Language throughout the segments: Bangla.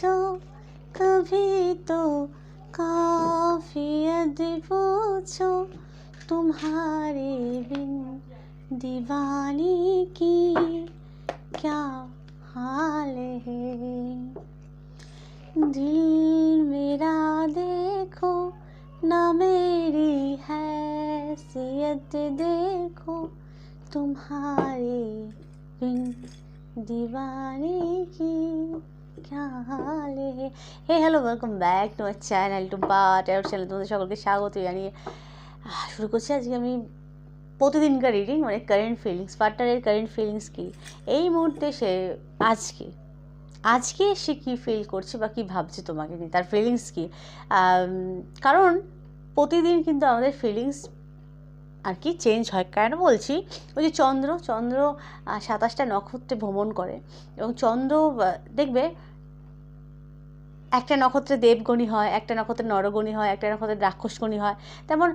पूछो कभी तो काफियत पूछो, तुम्हारे बिन दीवानी की क्या हाल है? दिल मेरा देखो, ना मेरी हैसियत देखो, तुम्हारे बिन दीवानी की খেয়ালে hey hello welcome back to my channel to but type channel তোমাদের সকলকে স্বাগত জানিয়ে শুরু করছি। আজকে আমি প্রতিদিনকার রিডিং মানে কারেন্ট ফিলিংস পার্টনারের কারেন্ট ফিলিংস কী? এই মুহূর্তে সে আজকে আজকে সে কী ফিল করছে বা কী ভাবছে তোমাকে নিয়ে? তার ফিলিংস কী? কারণ প্রতিদিন কিন্তু আমাদের ফিলিংস আর কি চেঞ্জ হয়। কেন বলছি? ওই যে চন্দ্র চন্দ্র সাতাশটা নক্ষত্রে ভ্রমণ করে এবং চন্দ্র দেখবে একটা নক্ষত্রে দেবগণী হয়, একটা নক্ষত্রে নরগণী হয়, একটা নক্ষত্রে রাক্ষসগণী হয়। তেমন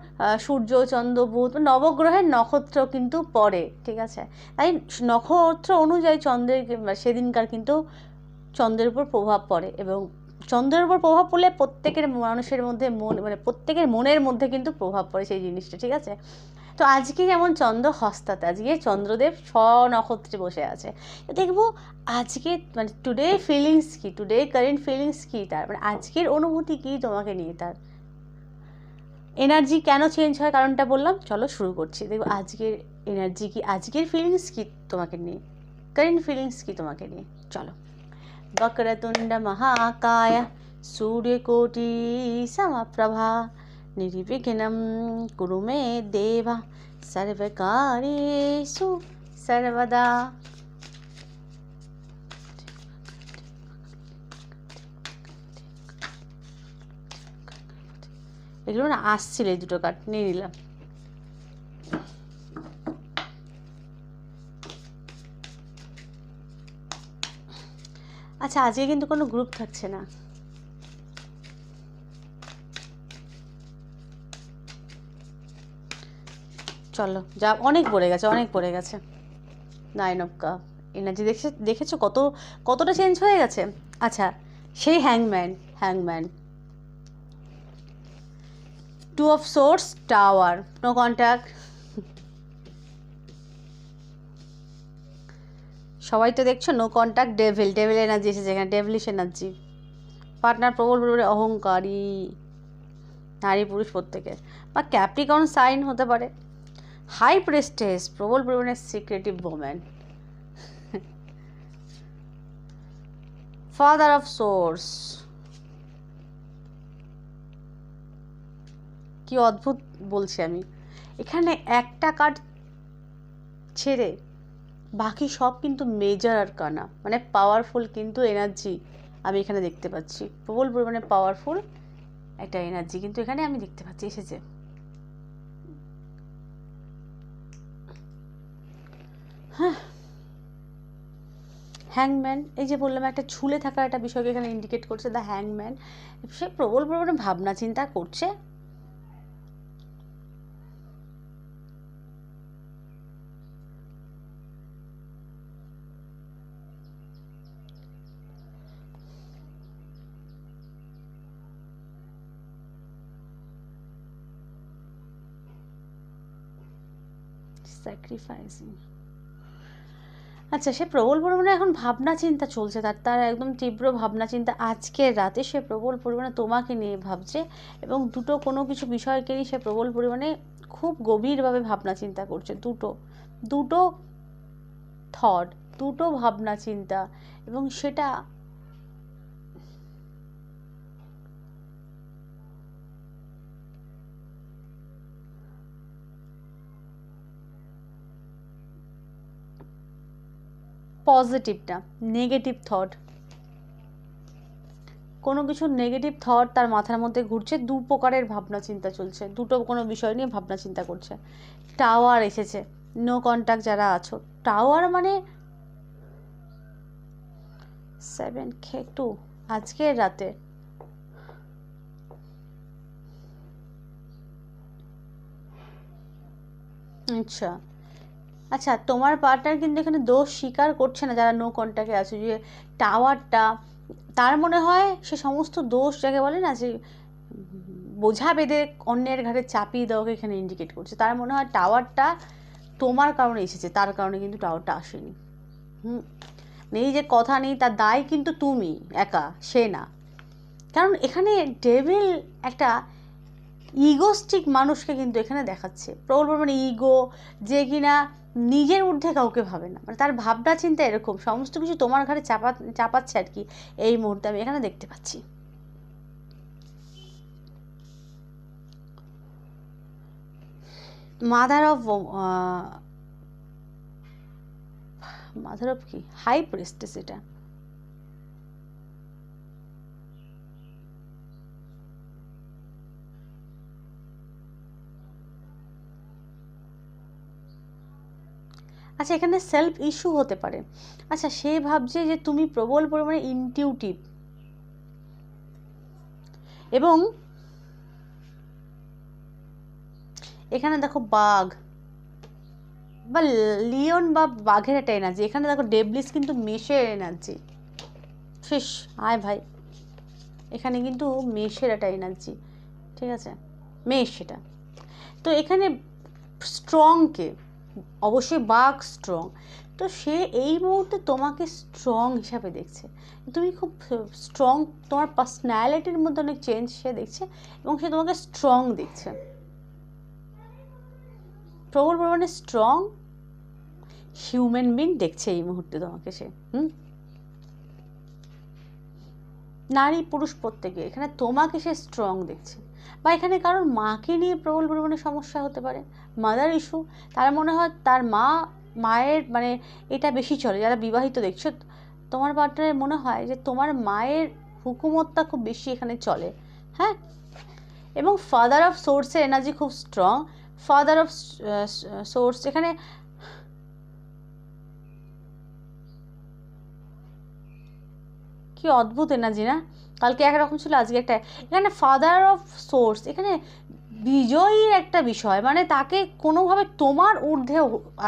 সূর্য, চন্দ্র, বুধ, নবগ্রহের নক্ষত্র কিন্তু পড়ে, ঠিক আছে? তাই নক্ষত্র অনুযায়ী চন্দ্রের সেদিনকার কিন্তু চন্দ্রের উপর প্রভাব পড়ে এবং চন্দ্রের উপর প্রভাব পড়লে প্রত্যেকের মানুষের মধ্যে মন মানে প্রত্যেকের মনের মধ্যে কিন্তু প্রভাব পড়ে সেই জিনিসটা, ঠিক আছে? তো আজকে যেমন চন্দ্র হস্তাতে আজকে চন্দ্রদেব স্বনক্ষত্রে বসে আছে। দেখব আজকে মানে টুডে ফিলিংস কী? টুডে কারেন্ট ফিলিংস কী তার? মানে আজকের অনুভূতি কী তোমাকে নিয়ে তার? এনার্জি কেন চেঞ্জ হয় কারণটা বললাম, চলো শুরু করছি। দেখব আজকের এনার্জি কি, আজকের ফিলিংস কি তোমাকে নিয়ে? কারেন্ট ফিলিংস কি তোমাকে নিয়ে? চলো। বক্রতুণ্ড মহাকায় সূর্যকোটি সমপ্রভা निर्विघ्नं कुरु मे देव सर्वकार्येषु सर्वदा এগুলো না আসছিল এই দুটো কাঠ নিয়ে নিলাম আচ্ছা আজকে কিন্তু কোনো গ্রুপ থাকছে না চলো, যা, অনেক পড়ে গেছে, অনেক পড়ে গেছে। নাইন অফ কাপ এনার্জি দেখে দেখেছ কত, কতটা চেঞ্জ হয়ে গেছে? আচ্ছা সেই হ্যাংম্যান হ্যাংম্যান two of swords tower no contact সবাই তো দেখছ no contact devil devil energy এসেছে এখানে ডেভিলিশ এনার্জি পার্টনার প্রবল পরিমাণে অহংকারী। নারী, পুরুষ প্রত্যেকে বা ক্যাপ্রিকন সাইন হতে পারে। হাই প্রেস্টেস প্রবল পরিমাণে secretive woman father of swords কি অদ্ভুত বলছি আমি। এখানে একটা কার্ড ছেড়ে বাকি সব কিন্তু মেজার আর কানা। মানে পাওয়ারফুল কিন্তু এনার্জি আমি এখানে দেখতে পাচ্ছি। প্রবল পরিমাণে পাওয়ারফুল একটা এনার্জি কিন্তু এখানে আমি দেখতে পাচ্ছি। এসেছে। হ্যাঁ। হ্যাংম্যান এই যে বললাম, একটা ঝুলে থাকা একটা বিষয়কে এখানে ইন্ডিকেট করছে দ্য হ্যাংম্যান সে প্রবল পরিমাণে ভাবনা চিন্তা করছে। স্যাক্রিফাইসিং আচ্ছা সে প্রবল পরিমাণে এখন ভাবনা চিন্তা চলছে। তার তার একদম তীব্র ভাবনা চিন্তা আজকের রাতে সে প্রবল পরিমাণে তোমাকে নিয়ে ভাবছে এবং দুটো কোনো কিছু বিষয়কে নিয়ে সে প্রবল পরিমাণে খুব গভীরভাবে ভাবনা চিন্তা করছে। দুটো দুটো থট দুটো ভাবনা চিন্তা এবং সেটা পজিটিভটা নেগেটিভ থট কোনো কিছু নেগেটিভ থট তার মাথার মধ্যে ঘুরছে, দু প্রকারের ভাবনা চিন্তা চলছে, দুটো কোনো বিষয় নিয়ে ভাবনা চিন্তা করছে। টাওয়ার এসেছে নো কন্ট্যাক্ট যারা আছো টাওয়ার মানে সেভেন খে টু আজকের রাতে। আচ্ছা। আচ্ছা তোমার পার্টনার কিন্তু এখানে দোষ স্বীকার করছে না যারা নো কন্ট্যাক্টে আছে, যে টাওয়ারটা তার মনে হয় সে সমস্ত দোষ যাকে বলে না, যে বোঝা বেঁধে অন্যের ঘাড়ে চাপিয়ে দেওয়াকে এখানে ইন্ডিকেট করছে। তার মনে হয় টাওয়ারটা তোমার কারণে এসেছে, তার কারণে কিন্তু টাওয়ারটা আসেনি। হুম, নেই যে কথা নেই, তার দায় কিন্তু তুমি, একা, সে না। কারণ এখানে ডেভিল একটা ইগোস্টিক মানুষকে কিন্তু এখানে দেখাচ্ছে। প্রবল মানে ইগো, যে কিনা নিজের ঊর্ধ্বে কাউকে ভাবে না। মানে তার ভাবনা, চিন্তা এরকম। সমস্ত কিছু তোমার ঘাড়ে চাপা, চাপাচ্ছে আর কি। এই মুহূর্তে আমি এখানে দেখতে পাচ্ছি। মাদার অফ মাদার অফ কি? হাই প্রেস্টেস এটা। আচ্ছা এখানে সেলফ ইস্যু হতে পারে। আচ্ছা সে ভাবছে যে তুমি প্রবল পরিমাণে ইনটিউটিভ এবং এখানে দেখো বাঘ বা লিওন বা বাঘের একটা এনার্জি এখানে দেখো ডেবলিস কিন্তু মেশের এনার্জি শেষ, আয় ভাই। এখানে কিন্তু মেশের একটা এনার্জি ঠিক আছে? মেষ সেটা তো এখানে স্ট্রংকে অবশ্যই বাঘ স্ট্রং তো সে এই মুহূর্তে তোমাকে স্ট্রং হিসাবে দেখছে। তুমি খুব স্ট্রং তোমার পার্সোনালিটির মধ্যে অনেক চেঞ্জ সে দেখছে এবং সে তোমাকে স্ট্রং দেখছে। প্রবল পরিমাণে স্ট্রং হিউম্যান বিং দেখছে এই মুহূর্তে তোমাকে সে, হুম? নারী পুরুষ প্রত্যেকে, এখানে তোমাকে সে স্ট্রং দেখছে। বা এখানে কারোর মাকে নিয়ে প্রবল পরিমাণে সমস্যা হতে পারে মাদার ইস্যু তার মনে হয় তার মা, মায়ের মানে এটা বেশি চলে, যারা বিবাহিত দেখছ, তোমার পার্টনারের মনে হয় যে তোমার মায়ের হুকুমতটা খুব বেশি এখানে চলে হ্যাঁ? এবং ফাদার অফ সোর্সের এনার্জি খুব স্ট্রং ফাদার অফ সোর্স এখানে কি অদ্ভুত এনার্জি না? কালকে একরকম ছিল, আজকে একটা। এখানে ফাদার অফ সোর্স এখানে বিজয়ীর একটা বিষয় মানে তাকে কোনোভাবে তোমার ঊর্ধ্বে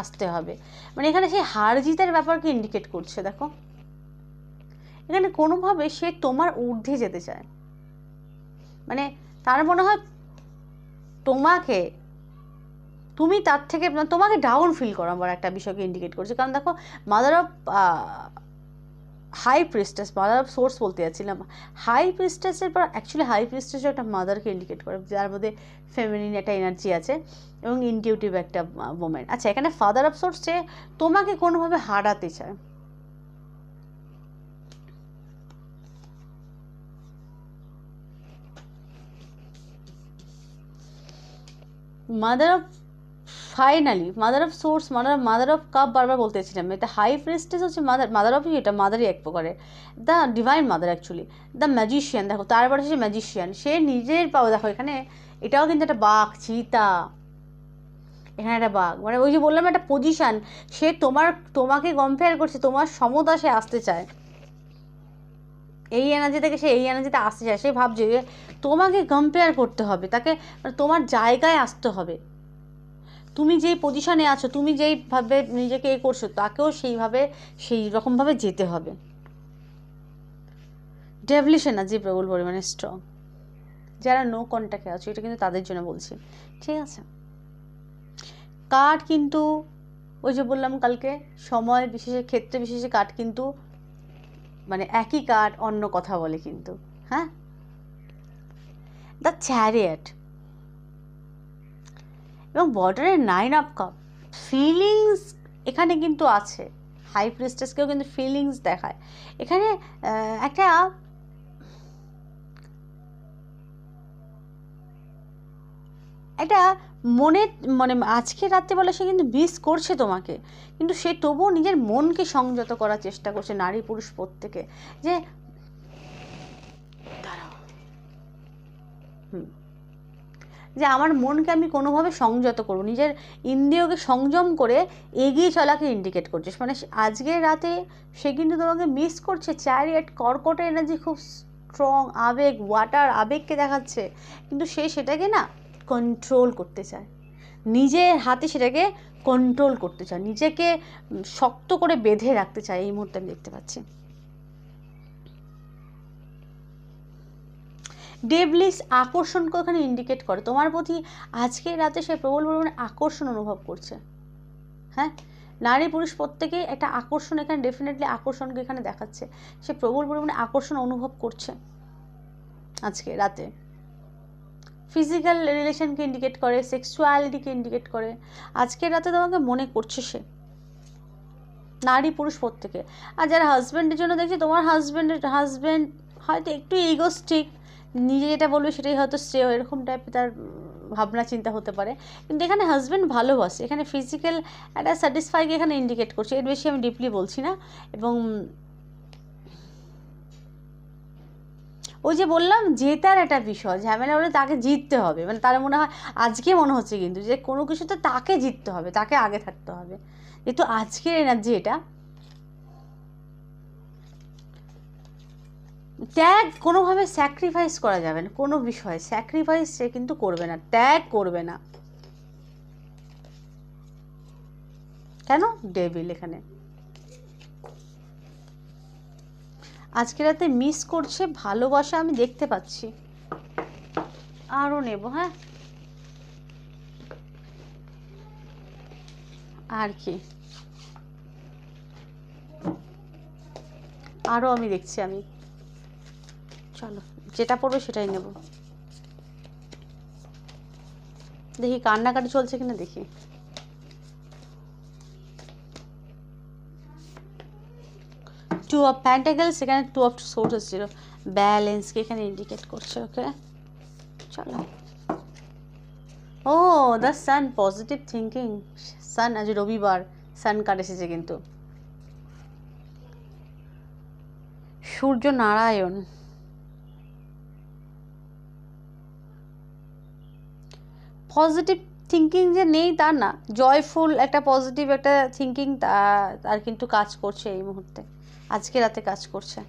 আসতে হবে। মানে এখানে সেই হার জিতের ব্যাপারকে ইন্ডিকেট করছে, দেখো। এখানে কোনোভাবে সে তোমার ঊর্ধ্বে যেতে চায়। মানে তার মনে হয় তোমাকে, তুমি তার থেকে তোমাকে ডাউন ফিল করো আমার একটা বিষয়কে ইন্ডিকেট করছে। কারণ দেখো mother of high priestess mother of swords বলতে যাচ্ছিলাম। হাই প্রিস্টেসের পর অ্যাকচুয়ালি হাই প্রিস্টেসও একটা মাদারকে ইন্ডিকেট করে, যার মধ্যে ফেমিনিন একটা এনার্জি আছে এবং ইনটিউটিভ একটা মোমেন্ট আচ্ছা এখানে ফাদার অফ সোর্স সে তোমাকে কোনোভাবে হারাতে চায়? Mother of finally mother of source mother mother of cup বারবার বলতে চাইছিলাম এটা হাই প্রেস্টেজ হচ্ছে মাদার মাদার অফ এটা মাদারই এক প্রকারের the divine mother actually the magician দেখো তারপরে সে ম্যাজিশিয়ান সে নিজের পাও দেখো, এখানে এটাও কিন্তু একটা বাঘ চিতা এখানে একটা বাঘ। মানে ওই যে বললাম একটা পজিশান সে তোমার, তোমাকে কম্পেয়ার করছে, তোমার সমতা সে আসতে চায়। এই এনার্জি থেকে সে এই এনার্জিতে আসতে চায়। সে ভাবছে যে তোমাকে কম্পেয়ার করতে হবে, তাকে মানে তোমার জায়গায় আসতে হবে। তুমি যেই পজিশনে আছো, তুমি যেইভাবে নিজেকে এ করছ, তাকেও সেইভাবে, সেই রকমভাবে যেতে হবে। ডেভলিশ এনার্জি প্রবল পরিমাণে স্ট্রং যারা নো কন্ট্যাক্টে আছো, এটা কিন্তু তাদের জন্য বলছি। ঠিক আছে? কাঠ কিন্তু, ওই যে বললাম কালকে, সময় বিশেষে, ক্ষেত্রে বিশেষে কাঠ কিন্তু মানে একই কাঠ অন্য কথা বলে কিন্তু হ্যাঁ? দ্য চ্যারিয়েট এবং বর্ডারের নাইন অফ কাপ ফিলিংস এখানে কিন্তু আছে। হাই প্রিস্টেসকেও কিন্তু ফিলিংস দেখায়। এখানে একটা একটা মনে মানে আজকে রাত্রেবেলা সে কিন্তু মিস করছে তোমাকে। কিন্তু সে তবুও নিজের মনকে সংযত করার চেষ্টা করছে নারী পুরুষ প্রত্যেকে। যে, দাঁড়াও। হুম। যে আমার মনকে আমি কোনোভাবে সংযত করব, নিজের ইন্দ্রিয়কে সংযম করে এগিয়ে চলাকে ইন্ডিকেট করছিস। মানে আজকের রাতে সে কিন্তু তোমাকে মিস করছে চ্যারিয়েট কর্কট এনার্জি খুব স্ট্রং আবেগ ওয়াটার আবেগকে দেখাচ্ছে। কিন্তু সে সেটাকে না কন্ট্রোল করতে চায়। নিজের হাতে সেটাকে কন্ট্রোল করতে চায়। নিজেকে শক্ত করে বেঁধে রাখতে চায়। এই মুহূর্তে আমি দেখতে পাচ্ছি। ডেবলিস আকর্ষণকে ওখানে ইন্ডিকেট করে। তোমার প্রতি আজকে রাতে সে প্রবল পরিমাণে আকর্ষণ অনুভব করছে। হ্যাঁ? নারী পুরুষ প্রত্যেকেই একটা আকর্ষণ এখানে ডেফিনেটলি আকর্ষণকে এখানে দেখাচ্ছে। সে প্রবল পরিমাণে আকর্ষণ অনুভব করছে আজকে রাতে। ফিজিক্যাল রিলেশনকে ইন্ডিকেট করে সেক্সুয়ালিটিকে ইন্ডিকেট করে। আজকের রাতে তোমাকে মনে করছে সে। নারী পুরুষ প্রত্যেকে। আর যারা হাজব্যান্ডের জন্য দেখছি, তোমার হাজব্যান্ডের হাজব্যান্ড হয়তো একটু ইগোস্টিক নিজে যেটা বলবে সেটাই হয়তো শ্রেয়, এরকম টাইপের তার ভাবনা, চিন্তা হতে পারে। কিন্তু এখানে হাজব্যান্ড ভালোবাসে এখানে ফিজিক্যাল একটা স্যাটিসফাইকে এখানে ইন্ডিকেট করছে। এর বেশি আমি ডিপলি বলছি না। এবং ওই যে বললাম, জেতার একটা বিষয়, ঝামেলা হলে তাকে জিততে হবে। মানে তার মনে হয়, আজকে মনে হচ্ছে কিন্তু যে কোনো কিছুতে তাকে জিততে হবে, তাকে আগে থাকতে হবে। যেহেতু আজকের এনার্জি এটা ত্যাগ কোনোভাবে স্যাক্রিফাইস করা যাবে না, কোনো বিষয়ে। স্যাক্রিফাইস সে কিন্তু করবে না, ত্যাগ করবে না। কেন? ডেভিল এখানে। আজকে রাতে মিস করছে, ভালোবাসা আমি দেখতে পাচ্ছি। আরও নেব হ্যাঁ? আর কি? আরও আমি দেখছি আমি। চলো, যেটা পড়বে সেটাই নেব। দেখি কান্নাকাটি চলছে কিনা দেখি। টু অফ প্যান্টাকেল সেখানে টু অফ সোর্স ছিল ব্যালেন্সকে এখানে ইন্ডিকেট করছে ওকে চলো। ও the sun positive thinking sun আজ রবিবার সান কার্ড এসেছে কিন্তু। সূর্য নারায়ণ। পজিটিভ থিঙ্কিং যে নেই তা না জয়ফুল একটা পজিটিভ একটা থিঙ্কিং তার কিন্তু কাজ করছে এই মুহূর্তে, আজকে রাতে কাজ করছে।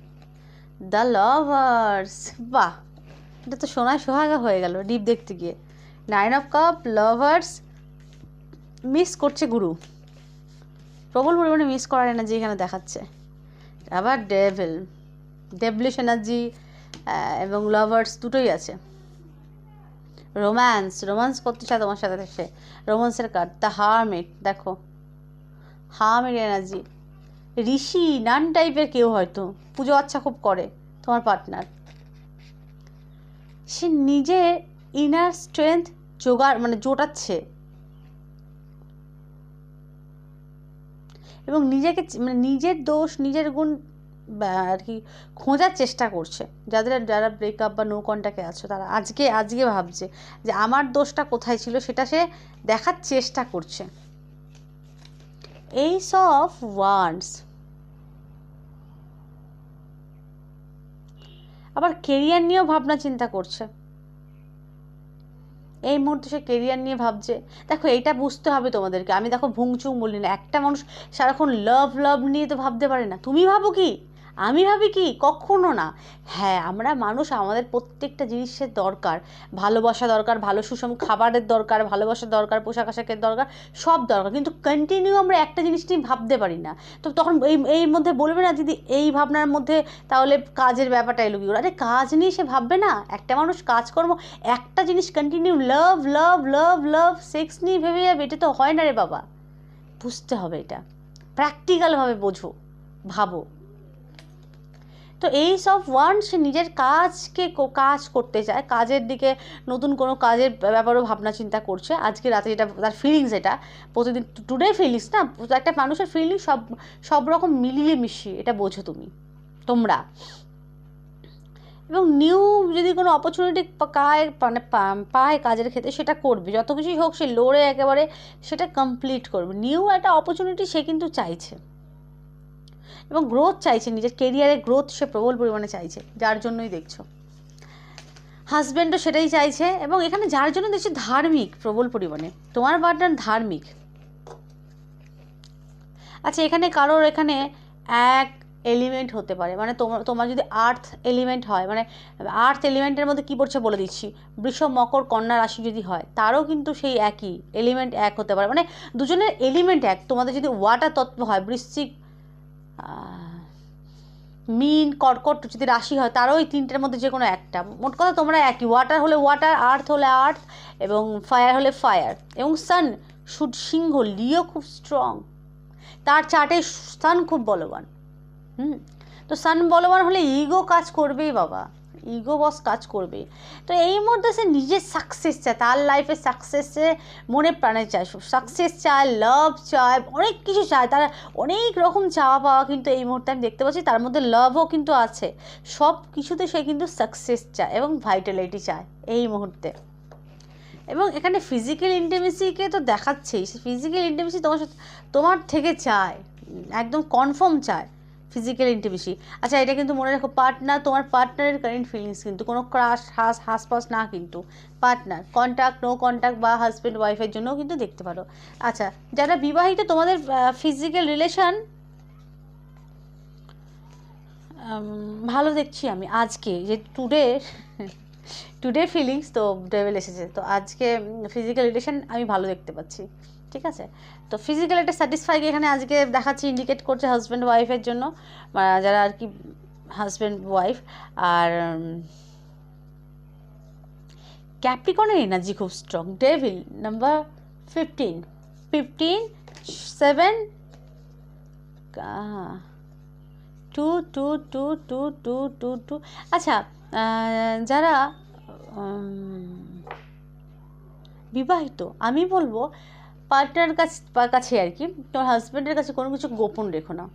দ্য লাভার্স বাহ! এটা তো সোনায় সোহাগা হয়ে গেল ডিপ দেখতে গিয়ে। Nine of cup lovers miss করছে গুরু। প্রবল পরিমাণে মিস করার এনার্জি এখানে দেখাচ্ছে। আবার ডেভিল ডেভলিশ এনার্জি এবং লাভার্স দুটোই আছে। রোম্যান্স রোম্যান্স করতে চায় তোমার সাথে সে। রোম্যান্সের কার্ড দ্য হারমিট দেখো। হারমিট এনার্জি ঋষি নান টাইপের কেউ হয়তো। পুজো আচ্ছা খুব করে, তোমার পার্টনার সে নিজে ইনার স্ট্রেংথ জোগাড় মানে জোটাচ্ছে। এবং নিজেকে মানে নিজের দোষ, নিজের গুণ আর কি খোঁজার চেষ্টা করছে। যাদের যারা ব্রেকআপ বা নো কন্ট্যাক্টে আছো, তারা আজকে আজকে ভাবছে যে আমার দোষটা কোথায় ছিল সেটা সে দেখার চেষ্টা করছে। এইস অফ ওয়ান্ডস আবার কেরিয়ার নিয়েও ভাবনা চিন্তা করছে। এই মুহূর্তে সে কেরিয়ার নিয়ে ভাবছে, দেখো, এইটা বুঝতে হবে তোমাদেরকে। আমি দেখো ভুংচুং বলি না। একটা মানুষ সারাক্ষণ লাভ লাভ নিয়ে তো ভাবতে পারে না। তুমি ভাবো কি? আমি ভাবি কি, কখনো না। হ্যাঁ আমরা মানুষ, আমাদের প্রত্যেকটা জিনিসের দরকার। ভালোবাসা দরকার, ভালো সুষম খাবারের দরকার ভালোবাসার দরকার, পোশাক আশাকের দরকার, সব দরকার। কিন্তু কন্টিনিউ আমরা একটা জিনিস নিয়ে ভাবতে পারি না। তো তখন এই এই মধ্যে বলবে না, দিদি, এই ভাবনার মধ্যে তাহলে কাজের ব্যাপারটা এলো কি? আরে কাজ নিয়ে সে ভাববে না। একটা মানুষ কাজকর্ম, একটা জিনিস কন্টিনিউ লাভ লাভ লাভ লাভ সেক্স নিয়ে ভেবে যাবে, এটা তো হয় না রে বাবা। বুঝতে হবে এটা। প্র্যাকটিক্যালভাবে বোঝো, ভাবো। তো এই সব ওয়ান সে নিজের কাজকে কাজ করতে চায় কাজের দিকে নতুন কোনো কাজের ব্যাপারেও ভাবনা চিন্তা করছে, আজকে রাতে যেটা তার ফিলিংস এটা, প্রতিদিন টুডে ফিলিংস না, একটা মানুষের ফিলিংস সব সব রকম মিলিয়ে মিশিয়ে, এটা বোঝো তুমি, তোমরা। এবং নিউ যদি কোনো অপরচুনিটি পায় মানে পায় কাজের ক্ষেত্রে, সেটা করবে, যত কিছুই হোক সে লড়ে একেবারে, সেটা কমপ্লিট করবে। নিউ একটা অপরচুনিটি সে কিন্তু চাইছে। এবং গ্রোথ চাইছে, নিজের কেরিয়ারে গ্রোথ সে প্রবল পরিমাণে চাইছে, যার জন্যই দেখছ। হাজব্যান্ডও সেটাই চাইছে এবং এখানে যার জন্য দেখছি ধার্মিক, প্রবল পরিমাণে। তোমার পার্টনার ধার্মিক। আচ্ছা এখানে কারোর এখানে এক এলিমেন্ট হতে পারে মানে তোমার তোমার যদি আর্থ এলিমেন্ট হয় মানে আর্থ এলিমেন্টের মধ্যে কী পড়ছে বলে দিচ্ছি? বৃষ, মকর, কন্যা রাশি যদি হয়, তারও কিন্তু সেই একই এলিমেন্ট এক হতে পারে। মানে দুজনের এলিমেন্ট এক। তোমাদের যদি ওয়াটার তত্ত্ব হয়, বৃশ্চিক মিন, কর্কট যদি রাশি হয়, তারও ওই তিনটের মধ্যে যে কোনো একটা। মোট কথা তোমরা একই। ওয়াটার হলে ওয়াটার আর্থ হলে আর্থ এবং ফায়ার হলে ফায়ার এবং সান সুদ সিংহ লিও খুব স্ট্রং তার চার্টে সান খুব বলবান। হুম? তো সান বলবান হলে ইগো কাজ করবেই বাবা। ইগো বস কাজ করবে। তো এই মধ্যে সে নিজের সাকসেস চায়, তার লাইফে সাকসেসে মনে প্রাণে চায়। সাকসেস চায় লাভ চায়, অনেক কিছু চায়। তার অনেক রকম চাওয়া পাওয়া কিন্তু এই মুহূর্তে আমি দেখতে পাচ্ছি, তার মধ্যে লাভও কিন্তু আছে। সব কিছুতে সে কিন্তু সাকসেস চায় এবং ভাইটালিটি চায় এই মুহূর্তে। এবং এখানে ফিজিক্যাল ইন্টিমেসিকে তো দেখাচ্ছেই, সে ফিজিক্যাল ইন্টিমেসি তোমার তোমার থেকে চায়, একদম কনফার্ম চায়। ফিজিক্যাল ইন্টিমেসি আচ্ছা এটা কিন্তু মনে রাখো পার্টনার তোমার পার্টনারের কারেন্ট ফিলিংস কিন্তু, কোনো ক্রাশ হাস হাসপাস না কিন্তু। পার্টনার কন্ট্যাক্ট নো কন্ট্যাক্ট বা হাজব্যান্ড ওয়াইফের জন্যও কিন্তু দেখতে পারো। আচ্ছা যারা বিবাহিত, তোমাদের ফিজিক্যাল রিলেশন ভালো দেখছি আমি আজকে, যে টুডে টুডে ফিলিংস তো ডেভেল এসেছে। তো আজকে ফিজিক্যাল রিলেশান আমি ভালো দেখতে পাচ্ছি। ঠিক আছে? তো ফিজিক্যাল একটা স্যাটিসফাই এখানে আজকে দেখাচ্ছি ইন্ডিকেট করছে হাজব্যান্ড ওয়াইফের জন্য যারা আর কি হাজব্যান্ড ওয়াইফ আর ক্যাপ্রিকনের এনার্জি খুব strong devil number fifteen fifteen seven two two two two two two two আচ্ছা যারা বিবাহিত, আমি বলব পার্টনার কাছ কাছে আর কি, তোমার হাজব্যান্ডের কাছে কোনো কিছু গোপন রেখো না।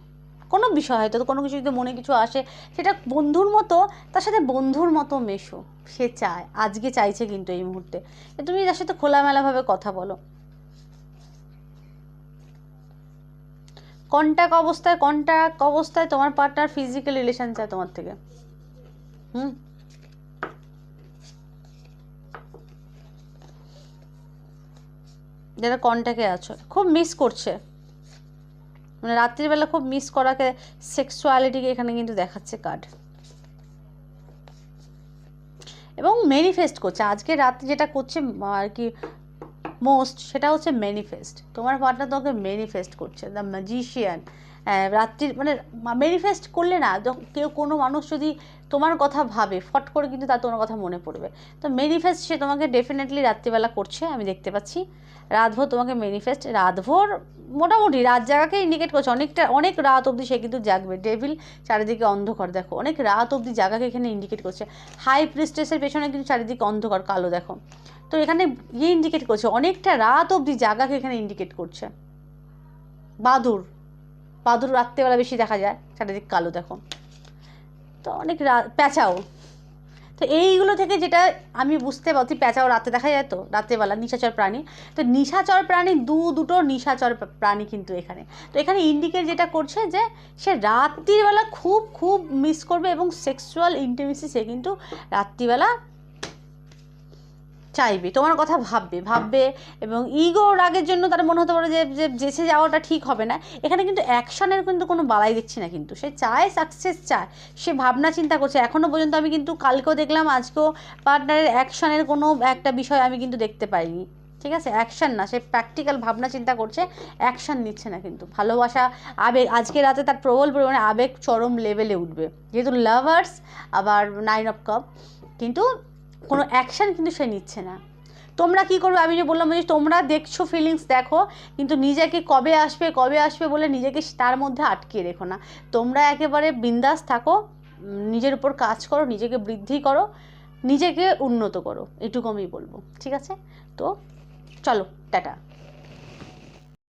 কোনো বিষয় হয়তো কোনো কিছু যদি মনে কিছু আসে, সেটা বন্ধুর মতো, তার সাথে বন্ধুর মতো মেশো। সে চায়, আজকে চাইছে কিন্তু এই মুহূর্তে। তুমি তার সাথে খোলামেলাভাবে কথা বলো। কন্ট্যাক্ট অবস্থায় কন্ট্যাক্ট অবস্থায় তোমার পার্টনার ফিজিক্যাল রিলেশন চায় তোমার থেকে। হুম? যারা কন্ট্যাক্টে আছো, খুব মিস করছে। মানে রাত্রিবেলা খুব মিস করাকে সেক্সুয়ালিটিকে এখানে কিন্তু দেখাচ্ছে কার্ড এবং ম্যানিফেস্ট করছে। আজকে রাত্রে যেটা করছে আর কি মোস্ট সেটা হচ্ছে ম্যানিফেস্ট তোমার পার্টনার তোমাকে ম্যানিফেস্ট করছে। দ্য ম্যাজিশিয়ান রাত্রির মানে ম্যানিফেস্ট করলে না কেউ কোনো মানুষ যদি তোমার কথা ভাবে, ফট করে কিন্তু তার তোমার কথা মনে পড়বে। তো ম্যানিফেস্ট সে তোমাকে ডেফিনেটলি রাত্রিবেলা করছে, আমি দেখতে পাচ্ছি। রাতভর তোমাকে ম্যানিফেস্ট রাতভোর মোটামুটি রাত জাগাকে ইন্ডিকেট করছে। অনেকটা, অনেক রাত অবধি সে কিন্তু জাগবে। ডেভিল চারিদিকে অন্ধকার, দেখো। অনেক রাত অবধি জাগাকে এখানে ইন্ডিকেট করছে। হাই প্রিস্টেসের পেছনে কিন্তু চারিদিকে অন্ধকার, কালো, দেখো। তো এখানে ইয়ে ইন্ডিকেট করছে। অনেকটা রাত অবধি জাগাকে এখানে ইন্ডিকেট করছে। বাদুর বাদুর রাত্রেবেলা বেশি দেখা যায়, চারিদিক কালো দেখো। তো অনেক প্যাঁচাও। তো এইগুলো থেকে যেটা আমি বুঝতে পারছি, প্যাঁচাও রাতে দেখা যায় তো? রাত্রেবেলা, নিশাচর প্রাণী। তো নিশাচর প্রাণী, দু দুটো নিশাচর প্রাণী কিন্তু এখানে। তো এখানে ইন্ডিকেট যেটা করছে যে, সে রাত্রিবেলা খুব খুব মিস করবে এবং সেক্সুয়াল ইন্টিমেসি সে কিন্তু রাত্রিবেলা চাইবে, তোমার কথা ভাববে ভাববে এবং ইগো রাগের জন্য তার মনে হতে পারে যে যে জেসে যাওয়াটা ঠিক হবে না। এখানে কিন্তু অ্যাকশনের কিন্তু কোনো বালাই দেখছি না কিন্তু। সে চায় সাকসেস চায়, সে ভাবনা চিন্তা করছে। এখনও পর্যন্ত আমি কিন্তু কালকেও দেখলাম, আজকেও পার্টনারের অ্যাকশনের কোনো একটা বিষয় আমি কিন্তু দেখতে পাইনি। ঠিক আছে? অ্যাকশন না, সে প্র্যাকটিক্যাল ভাবনা চিন্তা করছে অ্যাকশন নিচ্ছে না কিন্তু। ভালোবাসা, আবেগ, আজকে রাতে তার প্রবল পরিমাণে আবেগ চরম লেভেলে উঠবে। যেহেতু লাভার্স আবার নাইন অফ কাপ কিন্তু কোনো অ্যাকশান কিন্তু সে নিচ্ছে না। তোমরা কি করবে? আমি যে বললাম যে তোমরা দেখছ ফিলিংস দেখো, কিন্তু নিজেকে কবে আসবে কবে আসবে বলে নিজেকে তার মধ্যে আটকে রেখো না। তোমরা একেবারে বিন্দাস থাকো নিজের উপর কাজ করো, নিজেকে বৃদ্ধি করো, নিজেকে উন্নত করো। এটুকু আমি বলব। ঠিক আছে? তো চলো, টাটা।